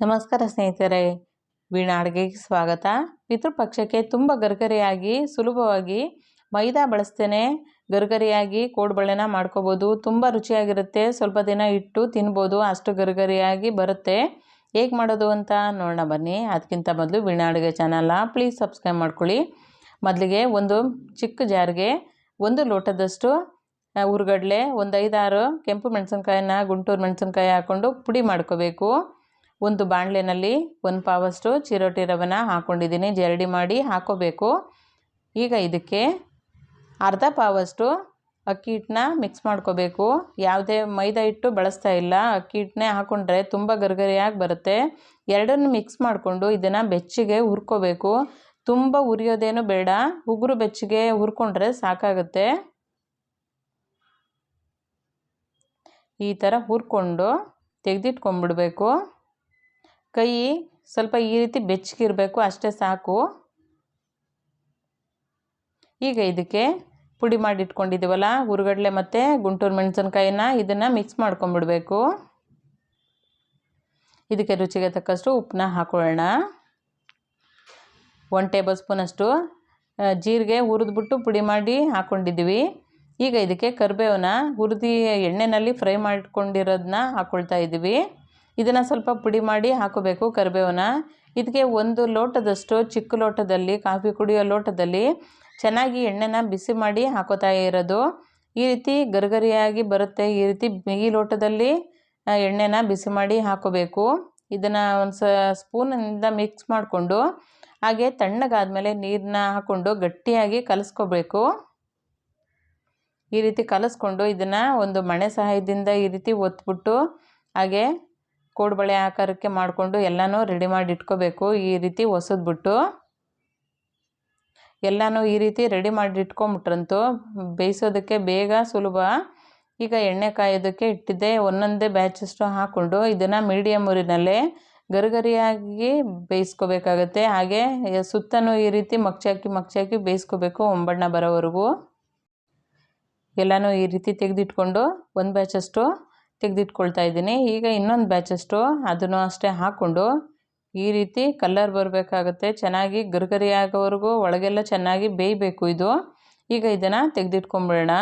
ನಮಸ್ಕಾರ ಸ್ನೇಹಿತರೆ ವೀಣಾ ಅಡುಗೆಗೆ ಸ್ವಾಗತ ಪಿತೃಪಕ್ಷಕ್ಕೆ ತುಂಬ ಗರ್ಗರಿಯಾಗಿ, ಸುಲಭವಾಗಿ ಮೈದಾ ಬಳಸ್ತೇನೆ. ಗರ್ಗರಿಯಾಗಿ ಕೋಡುಬಳೆನ ಮಾಡ್ಕೋಬೋದು. ತುಂಬ ರುಚಿಯಾಗಿರುತ್ತೆ. ಸ್ವಲ್ಪ ದಿನ ಇಟ್ಟು ತಿನ್ಬೋದು. ಅಷ್ಟು ಗರ್ಗರಿಯಾಗಿ ಬರುತ್ತೆ. ಹೇಗೆ ಮಾಡೋದು ಅಂತ ನೋಡೋಣ ಬನ್ನಿ. ಅದಕ್ಕಿಂತ ಮೊದಲು ವೀಣಾ ಅಡುಗೆ ಚಾನಲ್ನ ಪ್ಲೀಸ್ ಸಬ್ಸ್ಕ್ರೈಬ್ ಮಾಡ್ಕೊಳ್ಳಿ. ಮೊದಲಿಗೆ ಒಂದು ಚಿಕ್ಕ ಜಾರ್ಗೆ ಒಂದು ಲೋಟದಷ್ಟು ಹುರ್ಗಡ್ಲೆ ಒಂದು ಐದಾರು ಕೆಂಪು ಮೆಣಸಿನ್ಕಾಯಿನ ಗುಂಟೂರು ಮೆಣಸಿನ್ಕಾಯಿ ಹಾಕ್ಕೊಂಡು ಪುಡಿ ಮಾಡ್ಕೋಬೇಕು. ಒಂದು ಬಾಣಲೆನಲ್ಲಿ ಒಂದು ಪಾವಷ್ಟು ಚಿರೋಟಿ ರವನ ಹಾಕ್ಕೊಂಡಿದ್ದೀನಿ ಜರಡಿ ಮಾಡಿ ಹಾಕೋಬೇಕು. ಈಗ ಇದಕ್ಕೆ ಅರ್ಧ ಪಾವಷ್ಟು ಅಕ್ಕಿ ಹಿಟ್ಟನ್ನ ಮಿಕ್ಸ್ ಮಾಡ್ಕೋಬೇಕು. ಯಾವುದೇ ಮೈದಾ ಹಿಟ್ಟು ಬಳಸ್ತಾ ಇಲ್ಲ. ಅಕ್ಕಿ ಹಿಟ್ಟನ್ನೇ ಹಾಕ್ಕೊಂಡ್ರೆ ತುಂಬ ಗರ್ಗರಿಯಾಗಿ ಬರುತ್ತೆ. ಎರಡನ್ನು ಮಿಕ್ಸ್ ಮಾಡಿಕೊಂಡು ಇದನ್ನು ಬೆಚ್ಚಗೆ ಹುರ್ಕೋಬೇಕು. ತುಂಬ ಉರಿಯೋದೇನು ಬೇಡ. ಉಗುರು ಬೆಚ್ಚಗೆ ಹುರ್ಕೊಂಡ್ರೆ ಸಾಕಾಗುತ್ತೆ. ಈ ಥರ ಹುರ್ಕೊಂಡು ತೆಗೆದಿಟ್ಕೊಂಡ್ಬಿಡ್ಬೇಕು. ಕೈ ಸ್ವಲ್ಪ ಈ ರೀತಿ ಬೆಚ್ಚಗಿರಬೇಕು, ಅಷ್ಟೇ ಸಾಕು. ಈಗ ಇದಕ್ಕೆ ಪುಡಿ ಮಾಡಿ ಇಟ್ಕೊಂಡಿದ್ದೀವಲ್ಲ ಹುರುಗಡ್ಲೆ ಮತ್ತು ಗುಂಟೂರು ಮೆಣಸಿನ್ಕಾಯಿನ ಇದನ್ನು ಮಿಕ್ಸ್ ಮಾಡ್ಕೊಂಬಿಡಬೇಕು. ಇದಕ್ಕೆ ರುಚಿಗೆ ತಕ್ಕಷ್ಟು ಉಪ್ಪನ್ನ ಹಾಕೊಳ್ಳೋಣ. ಒನ್ ಟೇಬಲ್ ಸ್ಪೂನಷ್ಟು ಜೀರಿಗೆ ಹುರಿದ್ಬಿಟ್ಟು ಪುಡಿ ಮಾಡಿ ಹಾಕ್ಕೊಂಡಿದ್ದೀವಿ ಈಗ ಇದಕ್ಕೆ ಕರಿಬೇವನ್ನ ಹುರಿದು ಎಣ್ಣೆಯಲ್ಲಿ ಫ್ರೈ ಮಾಡ್ಕೊಂಡಿರೋದನ್ನ ಹಾಕ್ಕೊಳ್ತಾ ಇದ್ದೀವಿ. ಇದನ್ನು ಸ್ವಲ್ಪ ಪುಡಿ ಮಾಡಿ ಹಾಕೋಬೇಕು ಕರಿಬೇವನ್ನ ಇದಕ್ಕೆ ಒಂದು ಲೋಟದಷ್ಟು ಚಿಕ್ಕ ಲೋಟದಲ್ಲಿ, ಕಾಫಿ ಕುಡಿಯೋ ಲೋಟದಲ್ಲಿ ಚೆನ್ನಾಗಿ ಎಣ್ಣೆನ ಬಿಸಿ ಮಾಡಿ ಹಾಕೋತಾ ಇರೋದು. ಈ ರೀತಿ ಗರಿಗರಿಯಾಗಿ ಬರುತ್ತೆ. ಈ ರೀತಿ ಈ ಲೋಟದಲ್ಲಿ ಎಣ್ಣೆನ ಬಿಸಿ ಮಾಡಿ ಹಾಕೋಬೇಕು. ಇದನ್ನು ಒಂದು ಸ ಸ್ಪೂನಿಂದ ಮಿಕ್ಸ್ ಮಾಡಿಕೊಂಡು ಹಾಗೆ ತಣ್ಣಗಾದಮೇಲೆ ನೀರನ್ನ ಹಾಕ್ಕೊಂಡು ಗಟ್ಟಿಯಾಗಿ ಕಲಿಸ್ಕೋಬೇಕು. ಈ ರೀತಿ ಕಲಸ್ಕೊಂಡು ಇದನ್ನು ಒಂದು ಮಣೆ ಸಹಾಯದಿಂದ ಈ ರೀತಿ ಒತ್ಬಿಟ್ಟು ಹಾಗೆ ಕೋಡುಬಳೆ ಆಕಾರಕ್ಕೆ ಮಾಡಿಕೊಂಡು ಎಲ್ಲನೂ ರೆಡಿ ಮಾಡಿ ಇಟ್ಕೋಬೇಕು. ಈ ರೀತಿ ಒಸದ್ಬಿಟ್ಟು ಎಲ್ಲನೂ ಈ ರೀತಿ ರೆಡಿ ಮಾಡಿ ಇಟ್ಕೊಂಬಿಟ್ರಂತೂ ಬೇಯಿಸೋದಕ್ಕೆ ಬೇಗ ಸುಲಭ. ಈಗ ಎಣ್ಣೆ ಕಾಯೋದಕ್ಕೆ ಇಟ್ಟಿದ್ದೆ. ಒಂದೊಂದೇ ಬ್ಯಾಚಷ್ಟು ಹಾಕ್ಕೊಂಡು ಇದನ್ನು ಮೀಡಿಯಮ್ ಊರಿನಲ್ಲೇ ಗರಿಗರಿಯಾಗಿ ಬೇಯಿಸ್ಕೋಬೇಕಾಗತ್ತೆ. ಹಾಗೆ ಸುತ್ತನೂ ಈ ರೀತಿ ಮಗ್ಚಾಕಿ ಮಗ್ಚಾಕಿ ಬೇಯಿಸ್ಕೋಬೇಕು ಒಂಬಣ್ಣ ಬರೋವರೆಗೂ. ಎಲ್ಲನೂ ಈ ರೀತಿ ತೆಗೆದಿಟ್ಕೊಂಡು ಒಂದು ಬ್ಯಾಚಷ್ಟು ತೆಗೆದಿಟ್ಕೊಳ್ತಾ ಇದ್ದೀನಿ. ಈಗ ಇನ್ನೊಂದು ಬ್ಯಾಚಷ್ಟು ಅದನ್ನು ಅಷ್ಟೇ ಹಾಕ್ಕೊಂಡು ಈ ರೀತಿ ಕಲ್ಲರ್ ಬರಬೇಕಾಗುತ್ತೆ. ಚೆನ್ನಾಗಿ ಗರ್ಗರಿ ಆಗೋವರೆಗೂ ಒಳಗೆಲ್ಲ ಚೆನ್ನಾಗಿ ಬೇಯಬೇಕು ಇದು. ಈಗ ಇದನ್ನು ತೆಗೆದಿಟ್ಕೊಂಬಿಡೋಣ.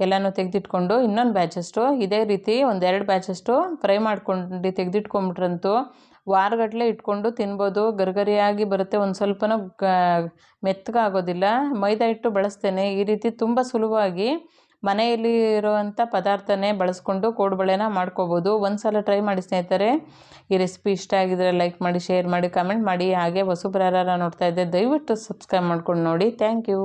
ಎಲ್ಲನೂ ತೆಗೆದಿಟ್ಕೊಂಡು ಇನ್ನೊಂದು ಬ್ಯಾಚಷ್ಟು ಇದೇ ರೀತಿ ಒಂದೆರಡು ಬ್ಯಾಚಷ್ಟು ಫ್ರೈ ಮಾಡ್ಕೊಂಡು ತೆಗೆದಿಟ್ಕೊಂಬಿಟ್ರಂತೂ ವಾರಗಟ್ಟಲೆ ಇಟ್ಕೊಂಡು ತಿನ್ಬೋದು, ಗರಿಗರಿಯಾಗಿ ಬರುತ್ತೆ, ಒಂದು ಸ್ವಲ್ಪನೂ ಮೆತ್ತಗಾಗೋದಿಲ್ಲ ಮೈದಾ ಹಿಟ್ಟು ಬಳಸ್ತೇನೆ. ಈ ರೀತಿ ತುಂಬ ಸುಲಭವಾಗಿ ಮನೆಯಲ್ಲಿ ಇರುವಂಥ ಪದಾರ್ಥನೇ ಬಳಸ್ಕೊಂಡು ಕೋಡುಬಳೆನ ಮಾಡ್ಕೋಬೋದು. ಒಂದು ಸಲ ಟ್ರೈ ಮಾಡಿ ಸ್ನೇಹಿತರೆ. ಈ ರೆಸಿಪಿ ಇಷ್ಟ ಆಗಿದ್ರೆ ಲೈಕ್ ಮಾಡಿ, ಶೇರ್ ಮಾಡಿ, ಕಮೆಂಟ್ ಮಾಡಿ. ಹಾಗೆ ಹೊಸಬ್ರಾರ ನೋಡ್ತಾ ಇದ್ದೆ ದಯವಿಟ್ಟು ಸಬ್ಸ್ಕ್ರೈಬ್ ಮಾಡ್ಕೊಂಡು ನೋಡಿ. Thank you.